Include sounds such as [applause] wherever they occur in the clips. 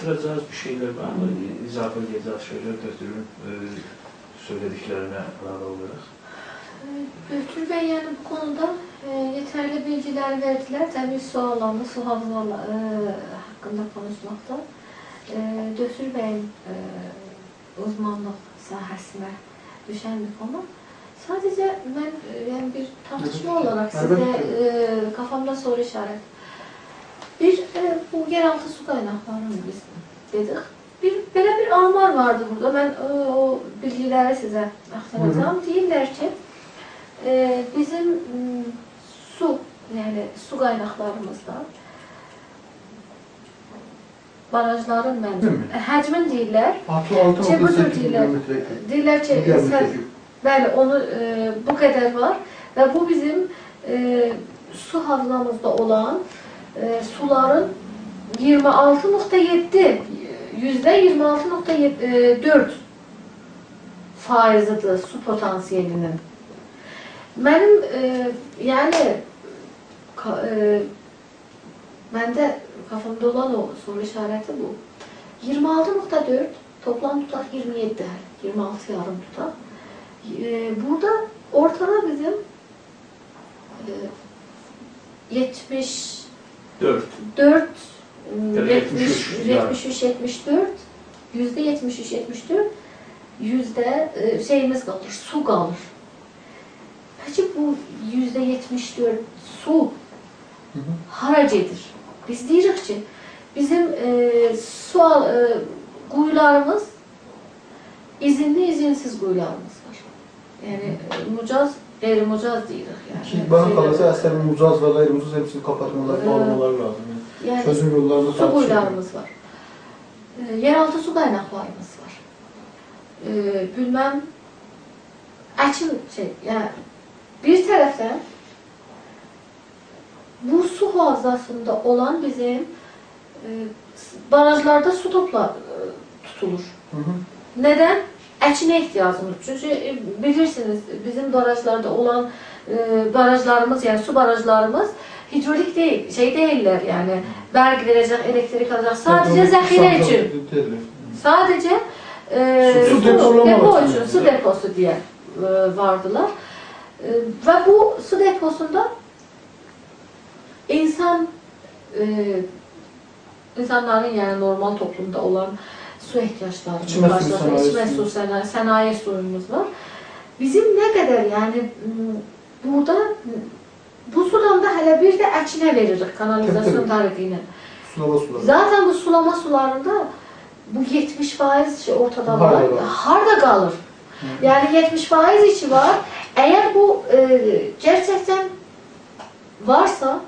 artıracağız bir şeylər, mən izafə edəcək şeylər götürüm e, söylədiklərinə əlavə olaraq. E, Bülkül bəy, yəni bu konuda e, yetərli bilgilər verdilər. Təbii suallarını, su havzalı e, haqqında konuşmaqda. E, Dösür bəyin e, uzmanlıq sahəsinə düşən bir konu. Sadəcə mən e, yəni bir tartışma olaraq sizə e, kafamda soru işarəti Bir e, bu yeraltı su kaynaklarını biz dedik. Bir böyle bir amar vardı burada. Ben e, o bilgileri size aktaracağım. Deyirlər ki, e, bizim su yani su kaynaklarımızda barajların mi? həcmin deyirlər. 6 Şey, bu 6.8 tür deyirlər. Deyirlər ki, sən Bəli, onu e, bu qədər var və bu bizim e, su havzamızda olan e, e, suların 26.7 yüzde 26.4 e, faizidir su potansiyelinin. Mənim e, yəni ka, e, məndə kafamda olan o soru işarəti bu. 26.4 toplam tutar 27 26 yarım tutar. E, burada ortada bizim e, 70 4. 4 73, 74 yüzde 73, 74 yüzde e, şeyimiz kalır, su kalır. Peki bu yüzde 74 su hı hı. haracedir. Biz deyirik ki bizim e, su e, kuyularımız izinli izinsiz kuyularımız var. Yani e, mucaz gayri mucaz deyirik yani. Ki bana kalırsa əslən mucaz və qeyri-mucaz hepsini kapatmalar, Ee, bağlamalar lazım. yani Çözüm yollarını su tartışıyor. kuyularımız var. E, yeraltı su kaynaklarımız var. E, bilmem açın şey yani bir taraftan bu su havzasında olan bizim e, barajlarda su topla e, tutulur. Hı hı. Neden? Əkinə ihtiyacımız. Çünki e, bilirsiniz bizim barajlarda olan e, barajlarımız yani su barajlarımız hidrolik değil, şey değiller yani. Berg verecek, elektrik zahire tabii, için. tabii. Sadece e, Su depo su deposu diye e, vardılar. E, ve bu su deposunda insan e, insanların yani normal toplumda olan su ihtiyaçları İçme suyu, başladı. sanayi İçme su, sanayi, sanayi suyumuz var. Bizim ne kadar yani m, burada m, bu sudan da hele bir de əkinə veririk kanalizasyon. Sulama suları. Zaten bu sulama sularında bu 70 faiz şey ortada var. Harda var? Kalır? Hı. Yani 70 faiz içi var. Eğer bu e, gerçekten varsa,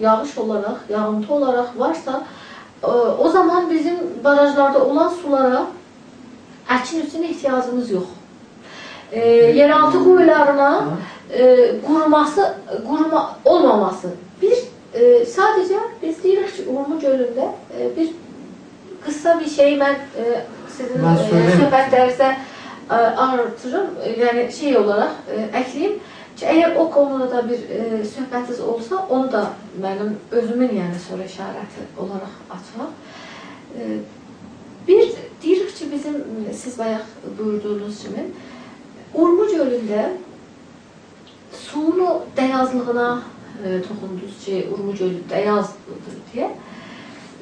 yağış olarak, yağıntı olarak varsa, o zaman bizim barajlarda olan sulara əkin üçün ihtiyacımız yok. E, yeraltı kuyularına Hı. e, kuruması, kuruma olmaması. Bir e, sadece biz deyirik ki Urmu Gölü'nde e, bir kısa bir şey ben e, sizin e, söhbətlərinizə e, artırım. E, yani şey olarak e, ekleyeyim. Ki, eğer o konuda da bir e, söhbətiniz olsa onu da benim özümün yani soru işareti olarak açmak. E, bir deyirik ki bizim siz bayaq buyurduğunuz kimi Urmu Gölü'nde suyun o beyazlığına e, toxundunuz ki, Urmu Gölü beyazdır diye.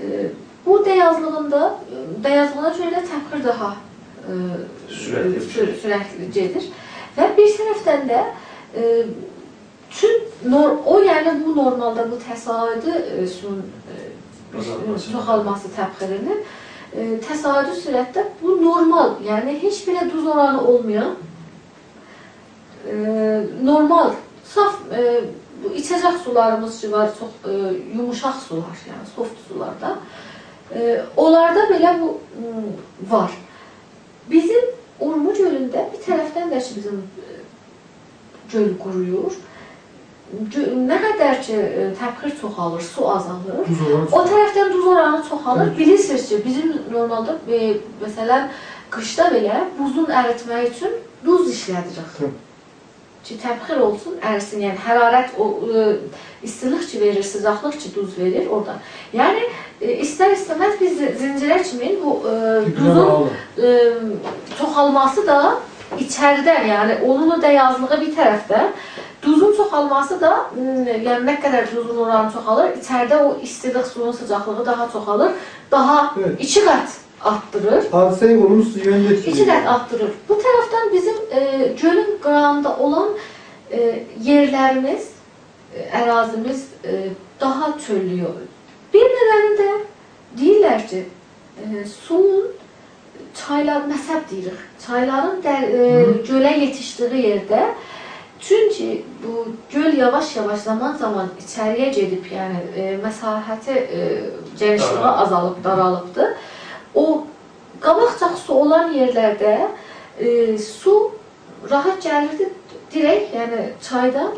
E, bu beyazlığında, e, beyazlığına göre təxir daha e, Sürətli sür, şey. sürətlicedir. Ve bir tərəfdən də e, Çün o yəni bu normalda bu təsadüfi suyun e, e, çoxalması təbxirinin e, təsadüf sürətdə bu normal, yəni heç belə duz oranı olmayan normal, saf içəcək sularımız ki var, çox yumuşaq sular, yəni soft sularda. Onlarda belə bu var. Bizim Urmu gölündə bir tərəfdən də ki bizim göl quruyur. Nə qədər ki e, təxir çoxalır, su azalır. O tərəfdən duz oranı çoxalır. Evet. Bilirsiniz ki, bizim normalda e, məsələn qışda belə buzun əritmək üçün duz işlədirik. Tabii. ki təbxir olsun, ərisin. Yəni hərarət o e, istilik ki verir, sıcaqlıq ki duz verir orada. Yəni e, istər istəməz biz zincirə kimi bu e, duzun e, çoxalması da içəridən, yəni onun da yazlığı bir tərəfdə, duzun çoxalması da, m, yəni nə qədər duzun oranı çoxalır, içəridə o istilik suyun sıcaqlığı daha çoxalır, daha Evet. iki qat artdırır. Hadiseyi olumsuz yönde etkiliyor. İki qat artdırır. Bu tərəfdən bizim e, gölün qırağında olan e, yerlərimiz, e, ərazimiz e, daha çöllüyor. Bir nedəni də deyirlər ki, e, suyun çaylar məsəb deyirik. Çayların də, e, gölə yetişdiyi yerdə çünki bu göl yavaş-yavaş zaman-zaman içəriyə gedib, yəni e, məsahəti e, genişliyi azalıb, daralıbdır. O qabaqcaq su olan yerlərdə e, su rahat gəlirdi direkt, yəni çaydan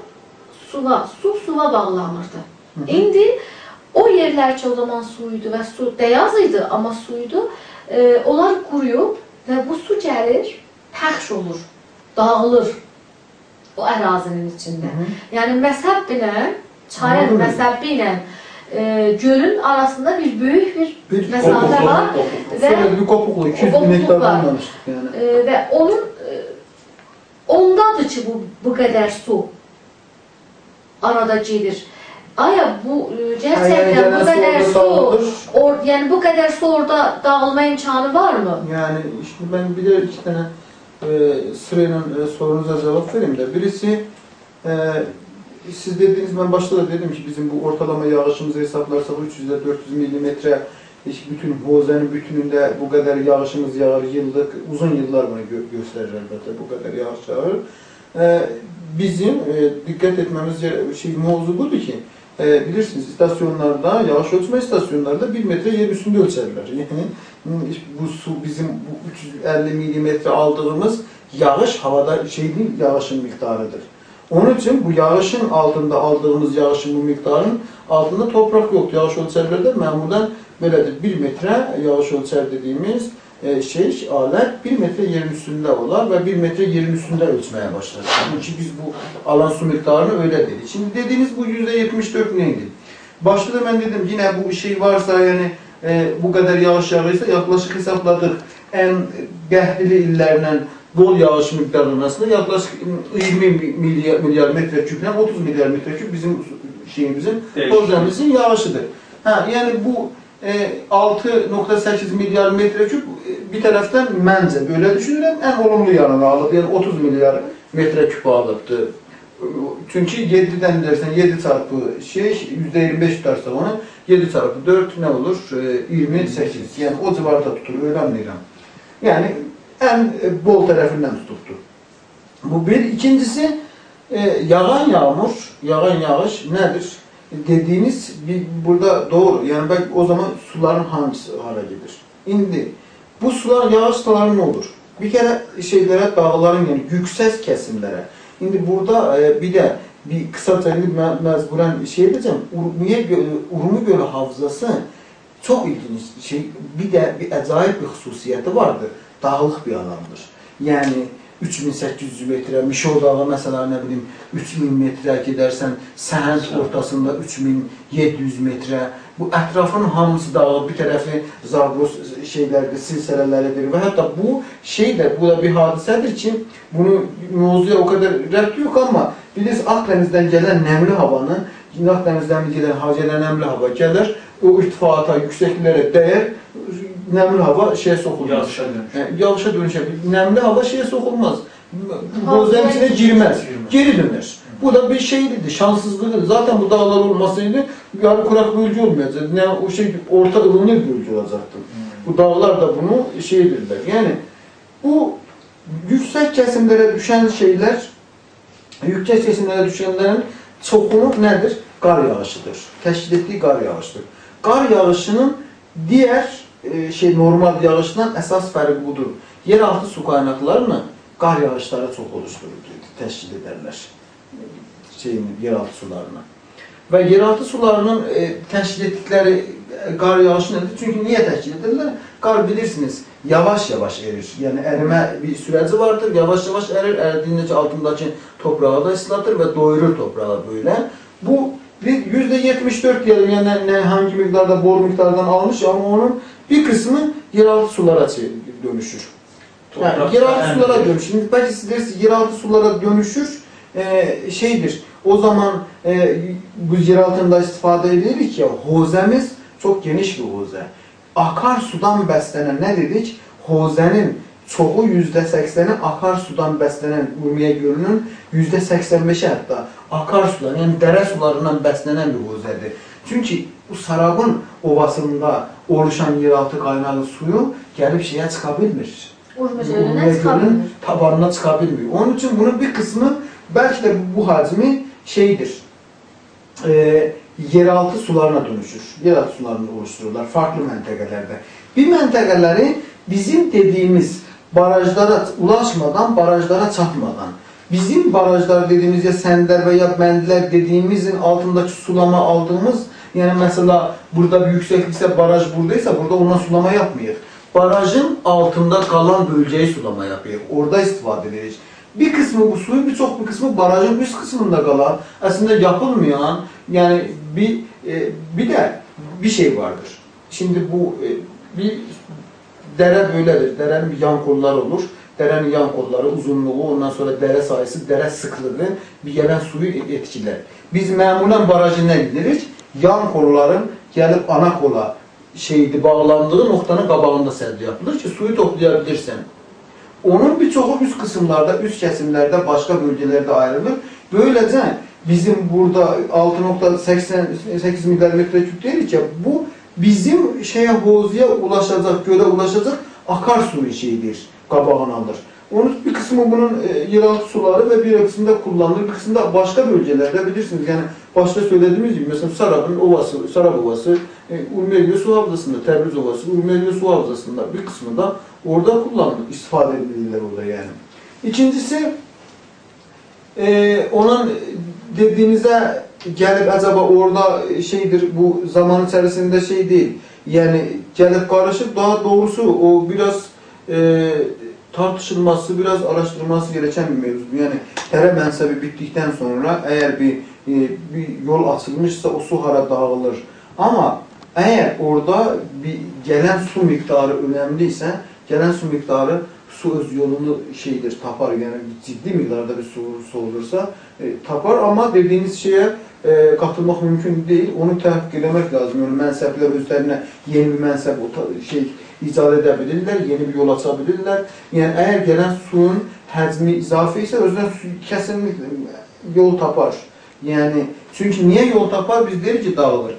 suva, su suva bağlanırdı. Hı hı. İndi o yerlər ki o zaman suydu və su beyaz idi, amma suydu, e, onlar quruyub və bu su gəlir, pəxş olur, dağılır o ərazinin içində. Hı hı. Yəni məsəb ilə, çayın Anladım. məsəbi ilə e, gölün arasında bir böyük bir Bir Mesafe var kopuk. ve- Şöyle bir kopuklu, 200 bin hektardan yani. e, və onun e, ondadır ki bu bu qədər su arada gedir. Aya bu e, gerçəkdən gelen bu su orada su, or, yəni bu qədər su orada dağılma imkanı var mı? Yani şimdi ben bir de iki tane e, sırayla e, sorunuza cevap vereyim de. Birisi e, siz dediğiniz ben başta da dedim ki bizim bu ortalama yağışımızı hesaplarsak 300 ile 400 milimetre hiç bütün Boğaz'ın bütününde bu kadar yağışımız yağar yıllık uzun yıllar bunu gö- gösterir elbette bu kadar yağış yağar. E, bizim e, dikkat etmemiz şey mevzu budur ki e, bilirsiniz istasyonlarda yağış ölçme istasyonlarda 1 metre yer üstünde ölçerler. Yani bu su bizim bu 350 milimetre aldığımız yağış havada şey değil, yağışın miktarıdır. Onun için bu yağışın altında aldığımız yağışın bu miktarın altında toprak yok. Yağış ölçerlerde memurdan böyledir. 1 metre yağış ölçer dediğimiz e, şey, alet 1 metre yerin üstünde olar ve 1 metre yerin üstünde ölçmeye başlar. Çünkü biz bu alan su miktarını öyle dedik. Şimdi dediğiniz bu %74 neydi? Başta da ben dedim yine bu şey varsa yani e, bu kadar yağış yağıyorsa yaklaşık hesapladık en qəhrili illerle bol yağış miktarı arasında yaklaşık 20 milyar, milyar metreküpten 30 milyar metreküp bizim şeyimizin. Kozemizin yağışıdır. Ha, yani bu 6.8 milyar metreküp e, bir taraftan məncə böyle düşünürəm en olumlu yanını alıb. Yani 30 milyar metreküp alıbdı. Çünkü 7'den dersen 7 çarpı şey %25 tutarsa onu 7 çarpı 4 ne olur? E, 28. Yani o civarda tutur. Öyle anlayıram. Yani en e, bol tarafından tutuldu. Bu bir. İkincisi e, yağan yağmur, yağan yağış nedir? Dediğiniz bir, burada doğru. Yani belki o zaman suların hangisi hale gelir? İndi bu sular yağış suları ne olur? Bir kere şeylere, dağların yani yüksek kesimlere. Şimdi burada e, bir de bir kısaca me- mecburen şey edeceğim. Urmiye Gölü, Urmi Gölü havzası çok ilginç şey. Bir de bir acayip bir hususiyeti vardır. Dağlık bir alandır. Yani 3800 metre, Mişo Dağı mesela ne bileyim 3000 metre gidersen Səhənd ortasında 3700 metre. Bu ətrafın hamısı dağı, bir tərəfi Zagros şeylərdir, silsilələrdir və hətta bu şey də, bu da bir hadisədir ki, bunu mövzuya o kadar rəbt yok ama bilirsiniz Akdeniz'den gelen nemli havanın, Akdeniz'den gelen gelen nemli hava gəlir, o irtifata, yüksekliklere değer, nəmli hava şeyə soxulmaz. Yağışa dönüşə. Hə, yağışa dönüşə. Nəmli hava şeyə soxulmaz. Qozların içinə girməz. Geri dönür. Bu da bir şeydir, şanssızlıqdır. Zaten bu dağlar olmasaydı yani kurak bölge olmayacaqdı. Yani o şey orta ılımlı bölge olacaktı. Bu dağlar da bunu şeydirler. Yani bu yüksek kesimlere düşen şeyler, yüksek kesimlere düşenlerin çoxunu nədir? Qar yağışıdır. Təşkil etdiyi qar yağışıdır. Qar yağışının digər e, şey normal yağışından esas farkı budur. Yeraltı su kaynaklarını kar yağışları çok oluşturur, teşkil ederler. Şeyin, yeraltı sularına. Ve yeraltı sularının e, teşkil ettikleri e, kar yağışı nedir? Çünkü niye teşkil ederler? Kar bilirsiniz yavaş yavaş erir. Yani erime bir süreci vardır. Yavaş yavaş erir. Erdiğince altındaki toprağı da ıslatır ve doyurur toprağı böyle. Bu bir yüzde 74 diyelim yani ne hangi miktarda bor miktardan almış ama onun bir kısmı yeraltı sulara dönüşür. Yani yeraltı sulara dönüşür. Şimdi belki dersiniz yeraltı sulara dönüşür e, şeydir. O zaman e, bu yeraltında istifade edilir ki hozemiz çok geniş bir hoze. Akarsudan beslenen ne dedik? Hozenin çoğu yüzde sekseni akarsudan beslenen Urmiye Gölü'nün yüzde seksen beşi hatta akarsudan yani dere sularından beslenen bir hozedir. Çünkü bu Sarabın ovasında oluşan yeraltı kaynağı suyu gelip şeye çıkabilmir. Urmuc Urmiye Gölü'nün çıkabilir. tabanına çıkabilmiyor. Onun için bunun bir kısmı belki de bu hacmi şeydir. E, yeraltı sularına dönüşür. Yeraltı sularını oluştururlar farklı mentekelerde. Bir mentekeleri bizim dediğimiz barajlara ulaşmadan, barajlara çatmadan, bizim barajlar dediğimiz ya sender veya bendiler dediğimizin altındaki sulama aldığımız yani mesela burada bir yükseklikse baraj buradaysa burada ona sulama yapmayız. Barajın altında kalan bölgeyi sulama yapıyor. Orada istifade ederiz. Bir kısmı bu suyun birçok bir kısmı barajın üst kısmında kalan aslında yapılmayan yani bir e, bir de bir şey vardır. Şimdi bu e, bir dere böyledir. Derenin bir yan kolları olur. Derenin yan kolları, uzunluğu, ondan sonra dere sayısı, dere sıklığı bir gelen suyu etkiler. Biz məmulen barajı ne biliriz? Yan kolların gelip ana kola şeydi bağlandığı noktanın qabağında sərd yapılır ki, suyu toplayabilirsən. Onun birçoğu üst kısımlarda, üst kesimlerde, başka bölgelerde ayrılır. Böylece bizim burada 6.88 milimetre küp değil ki bu bizim şeye hozuya ulaşacak, göle ulaşacak akarsu şeyidir, qabağını alır. Onun bir kısmı bunun e, yeraltı suları ve bir kısmında kullanılır, bir kısmında başka bölgelerde bilirsiniz. Yani başta söylediğimiz gibi mesela Sarab'ın ovası, Sarab ovası, e, Urmiye Su Havzası'nda, Tebriz Ovası, Urmiye Su Havzası'nda bir kısmı da orada kullanılır, istifade edilirler orada yani. İkincisi, e, onun dediğinize gelip acaba orada şeydir bu zaman içerisinde şey değil. Yani gelip karışıp daha doğrusu o biraz e, tartışılması, biraz araştırılması gereken bir mevzu. Yani dere mensebi bittikten sonra eğer bir e, bir yol açılmışsa o su hara dağılır. Ama eğer orada bir gelen su miktarı önemliyse gelen su miktarı su öz yolunu şeydir tapar yani ciddi miktarda bir su, su olursa e, tapar ama dediğiniz şeye e, katılmak mümkün değil. Onu etmek lazım. Yani mensepler üzerine yeni bir mensep o şey icat edebilirler, yeni bir yol açabilirler. Yani eğer gelen suyun həcmi izafi ise özden su kesinlikle yol tapar. Yani çünkü niye yol tapar? Biz deriz ki dağılır.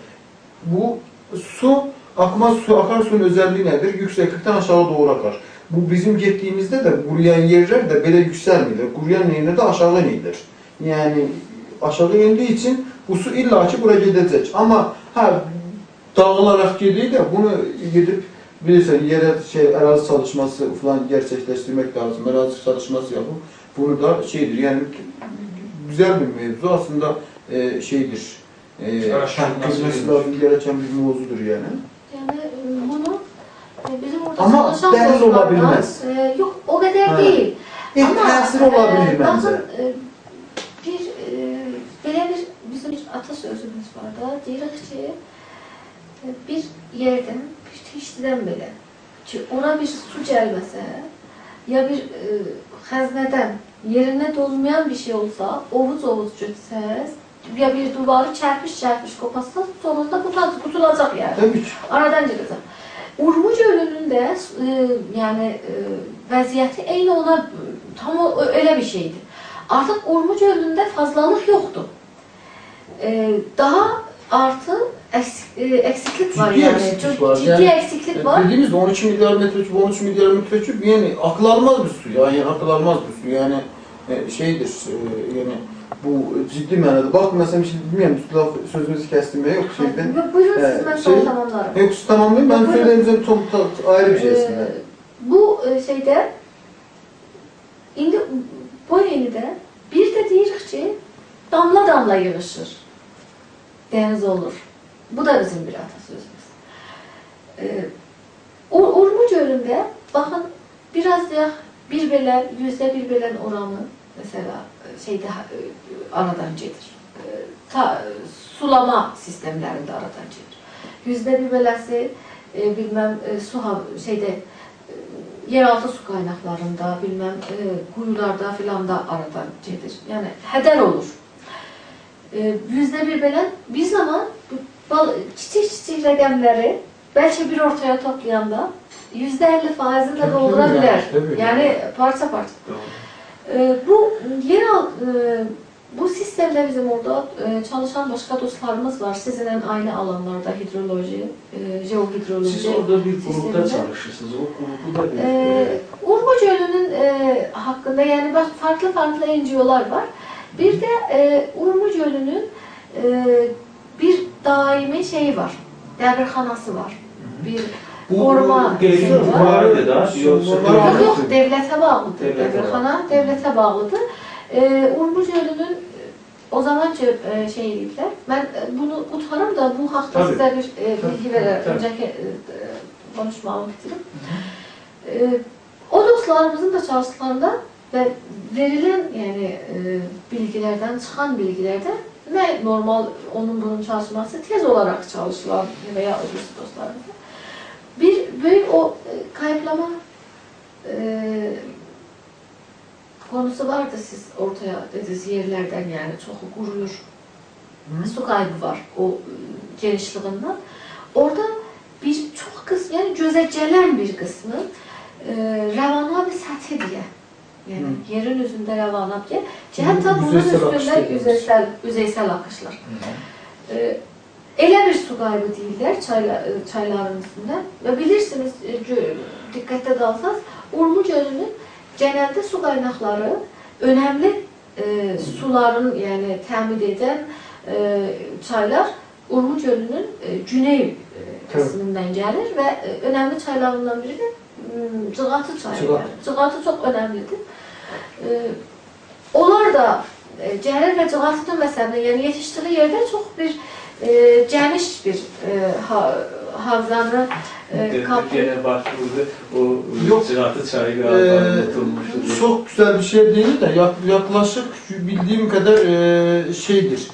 Bu su akmaz su akarsuyun özelliği nedir? Yükseklikten aşağı doğru akar. Bu bizim gittiğimizde de kuruyan yerler de böyle yükselmiyor. Kuruyan yerler de aşağı inilir. Yani aşağı indiği için bu su illaki buraya gidecek. Ama ha dağılarak gidiyor da bunu gidip bilirsen yere şey arazi çalışması falan gerçekleştirmek lazım. Arazi çalışması yapıp bunu da şeydir yani güzel bir mevzu aslında e, şeydir. E, Araştırılması lazım gereken bir mevzudur yani. Yani e, bunu e, bizim orada Ama deniz olabilmez. e, yok o kadar Ha. değil. E, təsir olabilir e, bence. E, bir e, belə bir bizim bir atasözümüz var da, deyirik ki, e, bir yerdən, teştidən belə ki, ora bir su gəlməsə, ya bir e, xəznədən yerinə dolmayan bir şey olsa, ovuc götsəz, ya bir duvarı çərpiş çərpiş kopasa, sonunda qutulacaq, qutulacaq yəni. Tabii ki. Aradan gedəcəm. Urmuc ölünün də e, yəni e, vəziyyəti eyni ona e, tam o, elə bir şeydir. Artıq Urmuc ölündə fazlalıq yoxdur. E, daha artı əks, e, eksiklik var Ciddi yani. eksiklik Çok var. ciddi Yani, eksiklik var. Dediğimiz 12 milyar metreküp, 13 milyar metreküp yani akıl almaz bir su. Yani akıl almaz bir su. Yani e, şeydir e, yani bu ciddi manada. Bak mesela şimdi bilmiyorum laf sözünüzü kestim ya yok şeyden. Bu- Buyurun e, siz ben şey- tamamlarım. Yok siz tamamlayın ben söyleyeceğim çok ta- ayrı bir şey aslında. Ee, bu e, şeydə indi bu ildə bir də deyirik ki, damla damla yığışır. Dəniz olur. Bu da bizim bir atasözümüz. Ee, Ur- Urmuc gölündə baxın, biraz da bir belən, yüzdə bir belən oranı mesela e, şeydə e, aradan gedir. E, Ta, sulama sistemlərində aradan gedir. Yüzdə bir beləsi e, bilməm e, su hav- şeydə e, yeraltı su qaynaqlarında, bilməm e, quyularda filan da aradan gedir. Yəni hədər olur. E, yüzdə bir belən bir zaman kiçik kiçik rəqəmləri bəlkə bir ortaya toplayanda yüzde elli faizini de doldurabilir. yani. Yani parça parça. Doğru. E, bu yerel e, bu sistemde bizim orada e, çalışan başka dostlarımız var. Sizinle aynı alanlarda hidroloji, e, jeohidroloji. Siz orada bir grupta çalışırsınız. O grubu da bir... Ee, Urmuc Gölü'nün hakkında yani farklı farklı NGO'lar var. Bir de e, Urmuc Gölü'nün e, bir daimi şeyi var. Devrhanası var. Bir bu koruma sistemi var. Yok yok devlete bağlıdır. Devlete Devrhana devlete bağlıdır. E, Urmuc Gölü'nün o zamanki e, şey edipler. Ben e, bunu utanırım da bu hakta Tabii. size bir e, bilgi verir. tabii. Önceki e, e, konuşmamı bitirip. E, o dostlarımızın da çalıştıklarında ve verilen yani e, bilgilerden çıkan bilgilerde ne normal onun bunun çalışması tez olarak çalışılan veya öbür dostlarımızda bir büyük o e, kayıplama e, konusu vardı siz ortaya dediğiniz yerlerden yani çok kuruyor. Hı. Su kaybı var o e, genişliğinden. Orada bir çok kısmı yani gözetçelen bir kısmı e, revana bir səthi diye. Yani Hı. yerin üzerinde revana diye. Hatta bunun Yüzeysel üstünde akışlar yüzeysel, yüzeysel akışlar. E, Elə bir su qaybı deyirlər çayla, e, çayların üstündə və bilirsiniz, e, diqqətdə qalsaz, Urmu gölünün genəldə su qaynaqları önəmli e, suların, yəni təmin edən e, çaylar Urmu gölünün e, güney e, qismindən gəlir və e, önəmli çaylarından biri də Cığatı. Yəni. Cığatı çox önəmlidir. E, onlar da e, gəlir və Cığatının məsələn, yəni yetişdiyi yerdə çox bir e, geniş bir e, ha, havzanı e, kaplı. Başvurdu. O Yok. Ziraatı çayı Ee, galiba unutulmuştu. diye. Çok güzel bir şey değil de yak- yaklaşık bildiğim kadar e, şeydir.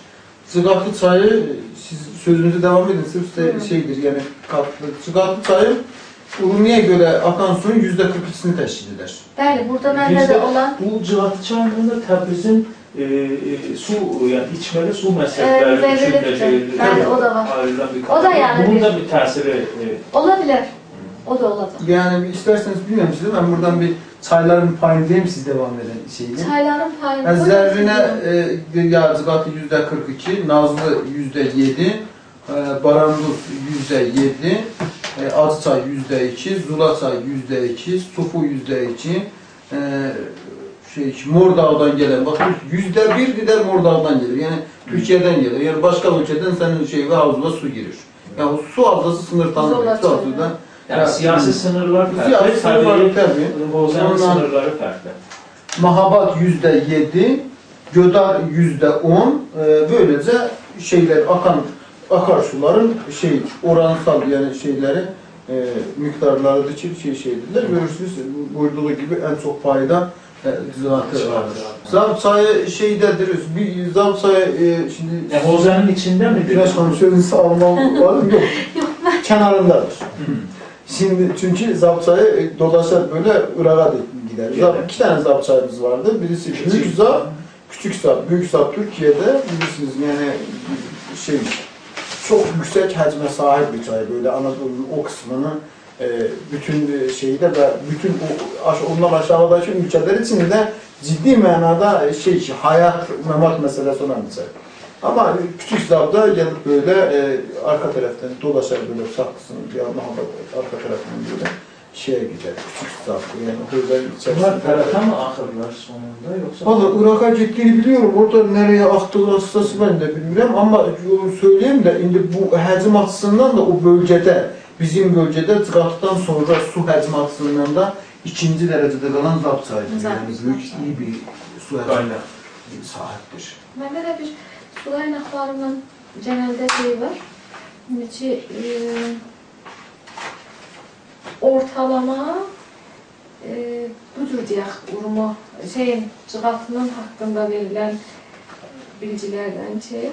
Zıgatlı çayı siz sözünüze devam edin sırf de şeydir yani katlı. Zıgatlı çayı Urmiye göre akan suyun yüzde 42'sini teşkil eder. Bəli, burada məndə də olan Bu Cıvatı çayının da Təbrizin e, e, su, yani içmeli su Ee, meselesi için verilip de de. şey, Yani o da var. ayrılan bir O da yani Bunun bir- da bir tesiri e, ola bilər. O da olacaq. Yani isterseniz bilmiyorum size ben buradan bir çayların payındayım siz devam edin şeyini. Çayların payını Yani zerrine e, ya zıgatı yüzde 42, nazlı yüzde 7, e, baranduz yüzde 7, e, yüzde 2, zulaçay yüzde 2, sufu yüzde 2, e, şey, Mordağ'dan gelen, bak yüzde bir gider Mordağ'dan gelir. Yani Türkiye'den gelir. Yani başka ülkeden senin şey ve havzuna su girir. Yani o su havzası sınır tanımıyor. Su havzada. yani Ya, siyasi sınırlar farklı. Siyasi sınırlar tabii, Ondan- sınırları farklı. Mahabat yüzde yedi, Gödar yüzde on, e, böylece şeyler akan akarsuların şey oransal yani şeyleri e, miktarları da şey, şey şeydirler. Görürsünüz buyurduğu gibi en çok payda e, ziraatı vardır. Zam sayı şeydedir. Bir zam sayı e, şimdi Yani Bozanın içinde mi? Hanım sözünü sağlamam var mı? Yok. [laughs] Yok, Kenarındadır. Şimdi çünkü zapçayı e, dolaşır böyle Irak'a da gider. Zap, iki tane zapçayımız vardı. Birisi büyük zap, küçük zap. Büyük zap Türkiye'de bilirsiniz yani şey çok yüksek hacme sahip bir çay. Böyle Anadolu'nun o kısmını e, bütün e, şeyde ve bütün o ondan aşağıdaki ülkeler için de ciddi manada e, şey hayat memat meselesi olan bir çay. Ama küçük zapda gelip böyle e, arka taraftan dolaşar böyle saklısın bir Muhammed arka taraftan böyle şeyə gedər, kiçik kitabdır. Yəni oradan içərisində... Bunlar Fərata mı axırlar sonunda, yoxsa... Valla Iraqa getdiyini biliyorum, orada nereye axtığı hastası mən də bilmirəm, amma yolunu söyleyeyim də, indi bu həcm açısından da o bölgədə, bizim bölgədə Cıqatdan sonra su həcm açısından da ikinci dərəcədə qalan Zab çayıdır. Yəni böyük iyi bir su həcmi sahibdir. Məndə də bir su qaynaqlarının cəməldə şey var. Necə, e, ortalama e, budur deyək urumu şeyin cığaltının haqqında verilən bilgilərdən ki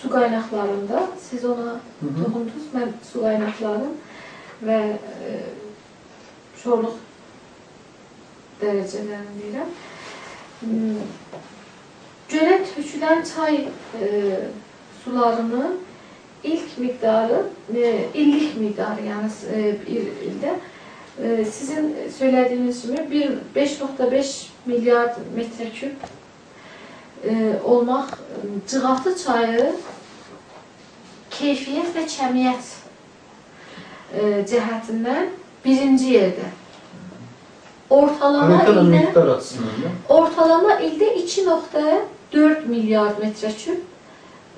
su qaynaqlarında siz ona toxundunuz. Mən su qaynaqların və e, şorluq dərəcələrini deyirəm. Gölə tökülən çay e, sularının ilk miqdarı, e, illik miqdarı yəni e, bir ildə e, sizin söylədiyiniz kimi bir 5.5 milyard metreküp olmaq cığaltı çayı keyfiyyət və kəmiyyət cəhətindən birinci yerdə. Ortalama ildə ortalama ildə 2.4 milyard metreküp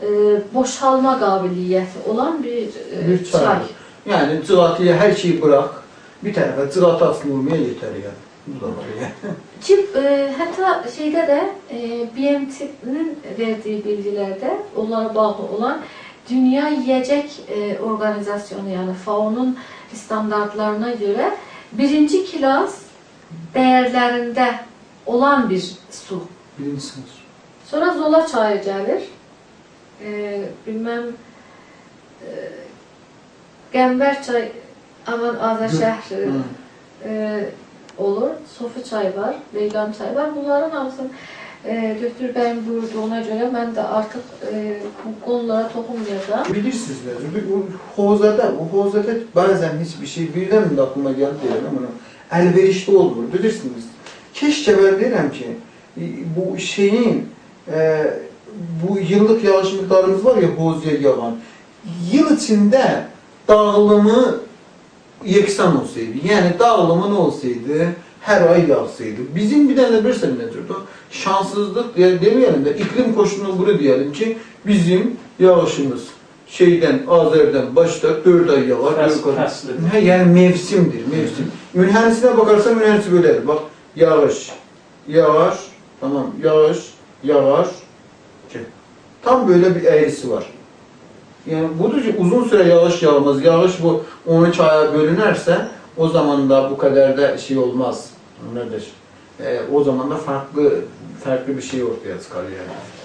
e, boşalma qabiliyyəti olan bir, e, Bir çay. çay. Yani cıvatıya her şeyi bırak. Bir tarafa cıvatı aslında olmaya yeter yani. Bu da var yani. [laughs] Ki e, hətta şeydə də e, BMT-nin verdiyi bilgilərdə onlara bağlı olan Dünya Yiyəcək e, Organizasyonu, yəni FAO-nun standartlarına görə birinci kilas dəyərlərində olan bir su. Birinci sınıf. Sonra Zola çayı gəlir. E, bilməm e, Qəmbər çay aman Azərşəhər e, olur. Sofi çay var, Leylan çay var. Bunların hamısını e, Döktür bəyin buyurduğuna görə mən də artıq e, bu konulara toxunmayacağam. Bilirsiniz mevzu. Bir- Bu hovzada, bu hovzada bazen hiçbir şey birden de aklıma geldi yani ama elverişli olur. Bilirsiniz. Keşke ben derim ki bu şeyin e, bu yıllık yağış miktarımız var ya hovzaya yağan. Yıl içinde dağılımı yeksan olsaydı. Yani dağılımı ne olsaydı? Her ay yağsaydı. Bizim bir tane bir sene o? Şanssızlık diye demeyelim de iklim koşulunu bunu diyelim ki bizim yağışımız şeyden Azer'den başlar 4 ay yağar. Dört ay- yani mevsimdir, mevsim. Mühendisine bakarsan mühendisi böyle. Bak yağış, yağar, tamam yağış, yağar. Tam böyle bir eğrisi var. Yani budur uzun süre yağış yağmaz. Yağış bu 13 aya bölünerse o zaman da bu kadar da şey olmaz. Nedir? Ee, o zaman da farklı farklı bir şey ortaya çıkar yani.